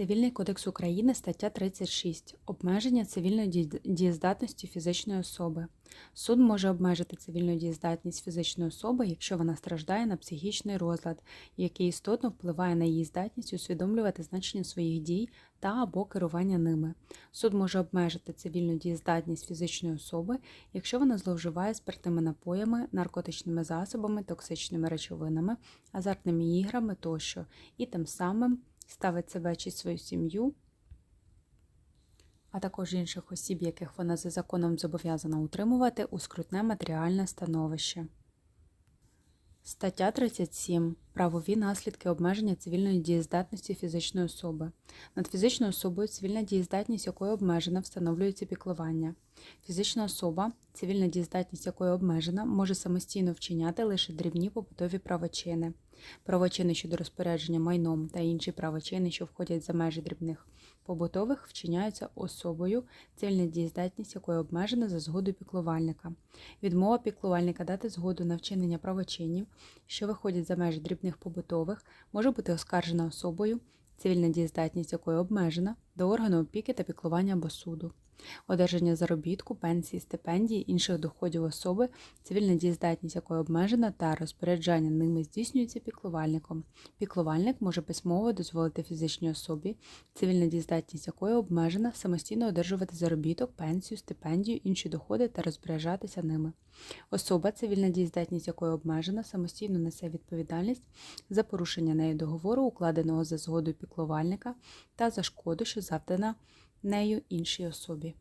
Цивільний кодекс України, стаття 36. Обмеження цивільної дієздатності фізичної особи. Суд може обмежити цивільну дієздатність фізичної особи, якщо вона страждає на психічний розлад, який істотно впливає на її здатність усвідомлювати значення своїх дій та або керування ними. Суд може обмежити цивільну дієздатність фізичної особи, якщо вона зловживає спиртними напоями, наркотичними засобами, токсичними речовинами, азартними іграми тощо, і тим самим ставить себе чи свою сім'ю, а також інших осіб, яких вона за законом зобов'язана утримувати, у скрутне матеріальне становище. Стаття 37. Правові наслідки обмеження цивільної дієздатності фізичної особи. Над фізичною особою, цивільна дієздатність якої обмежена, встановлюється піклування. Фізична особа, цивільна дієздатність якої обмежена, може самостійно вчиняти лише дрібні побутові правочини. Правочини щодо розпорядження майном та інші правочини, що входять за межі дрібних побутових, вчиняються особою, цільна дієздатність якої обмежена за згодою піклувальника. Відмова піклувальника дати згоду на вчинення правочинів, що виходять за межі дрібних побутових, може бути оскаржена особою, цивільна дієздатність якої обмежена, до органу опіки та піклування або суду. Одержання заробітку, пенсії, стипендії, інших доходів особи, цивільна дієздатність якої обмежена та розпоряджання ними здійснюється піклувальником. Піклувальник може письмово дозволити фізичній особі, цивільна дієздатність якої обмежена, самостійно одержувати заробіток, пенсію, стипендію, інші доходи та розпоряджатися ними. Особа, цивільна дієздатність якої обмежена, самостійно несе відповідальність за порушення нею договору, укладеного за згодою піклувальника, та за шкоду, що завдана нею іншій особі.